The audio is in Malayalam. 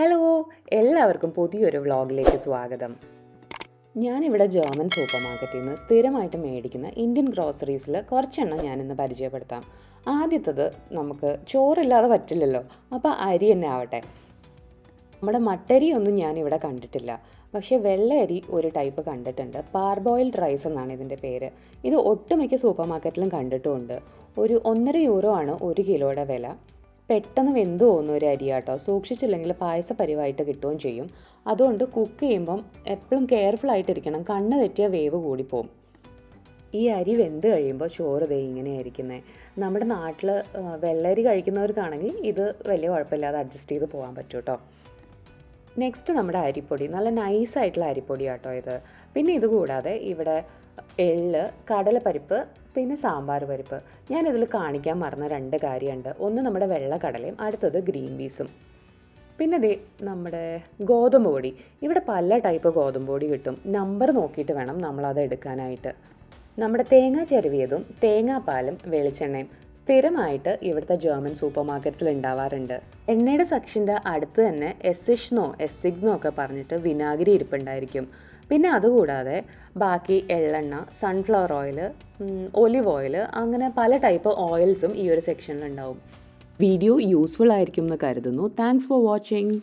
ഹലോ എല്ലാവർക്കും പുതിയൊരു വ്ളോഗിലേക്ക് സ്വാഗതം. ഞാനിവിടെ ജർമ്മൻ സൂപ്പർ മാർക്കറ്റിൽ നിന്ന് സ്ഥിരമായിട്ട് മേടിക്കുന്ന ഇന്ത്യൻ ഗ്രോസറീസിൽ കുറച്ചെണ്ണം ഞാനിന്ന് പരിചയപ്പെടുത്താം. ആദ്യത്തത് നമുക്ക് ചോറില്ലാതെ പറ്റില്ലല്ലോ അപ്പോൾ അരി തന്നെ ആവട്ടെ. നമ്മുടെ മട്ടരി ഒന്നും ഞാനിവിടെ കണ്ടിട്ടില്ല പക്ഷേ വെള്ള അരി ഒരു ടൈപ്പ് കണ്ടിട്ടുണ്ട്. പാർബോയിൽഡ് റൈസ് എന്നാണ് ഇതിന്റെ പേര്. ഇത് ഒട്ടുമിക്ക സൂപ്പർ മാർക്കറ്റിലും കണ്ടിട്ടുമുണ്ട്. ഒരു ഒന്നര യൂറോ ആണ് ഒരു കിലോയുടെ വില. പെട്ടെന്ന് വെന്ത് പോകുന്ന ഒരു അരി കേട്ടോ സൂക്ഷിച്ചില്ലെങ്കിൽ പായസ പരിവായിട്ട് കിട്ടുകയും ചെയ്യും. അതുകൊണ്ട് കുക്ക് ചെയ്യുമ്പം എപ്പോഴും കെയർഫുൾ ആയിട്ടിരിക്കണം. കണ്ണ് തെറ്റിയ വേവ് കൂടിപ്പോവും. ഈ അരി വെന്ത് കഴിയുമ്പോൾ ചോറ് ദേ ഇങ്ങനെയായിരിക്കുന്നത് നമ്മുടെ നാട്ടിൽ വെള്ളരി കഴിക്കുന്നവർക്കാണെങ്കിൽ ഇത് വലിയ കുഴപ്പമില്ലാതെ അഡ്ജസ്റ്റ് ചെയ്ത് പോകാൻ പറ്റും കേട്ടോ നെക്സ്റ്റ് നമ്മുടെ അരിപ്പൊടി. നല്ല നൈസായിട്ടുള്ള അരിപ്പൊടി കേട്ടോ ഇത്. പിന്നെ ഇത് കൂടാതെ ഇവിടെ എള്ള് കടലപ്പരിപ്പ് പിന്നെ സാമ്പാർ പരിപ്പ്. ഞാനിതിൽ കാണിക്കാൻ മറന്ന രണ്ട് കാര്യമുണ്ട്. ഒന്ന് നമ്മുടെ വെള്ളക്കടലയും അടുത്തത് ഗ്രീൻ പീസും. പിന്നെ ദേ നമ്മുടെ ഗോതമ്പ് പൊടി. ഇവിടെ പല ടൈപ്പ് ഗോതമ്പ് പൊടി കിട്ടും. നമ്പർ നോക്കിയിട്ട് വേണം നമ്മളത് എടുക്കാനായിട്ട്. നമ്മുടെ തേങ്ങ ചെരുവിയതും തേങ്ങാപ്പാലും വെളിച്ചെണ്ണയും. സ്ഥിരമായിട്ട് ഇവിടുത്തെ ജർമ്മൻ സൂപ്പർ മാർക്കറ്റ്സിൽ ഉണ്ടാവാറുണ്ട് എണ്ണയുടെ സെക്ഷന്റെ അടുത്ത് തന്നെ എസിഷ്നോ എസിഗ്നോ ഒക്കെ പറഞ്ഞിട്ട് വിനാഗിരി ഇരിപ്പുണ്ടായിരിക്കും. പിന്നെ അതുകൂടാതെ ബാക്കി എള്ളെണ്ണ സൺഫ്ലവർ ഓയിൽ ഒലിവ് ഓയിൽ അങ്ങനെ പല ടൈപ്പ് ഓയിൽസും ഈ ഒരു സെക്ഷനിൽ ഉണ്ടാവും വീഡിയോ യൂസ്ഫുൾ ആയിരിക്കും എന്ന് കരുതുന്നു. Thanks for watching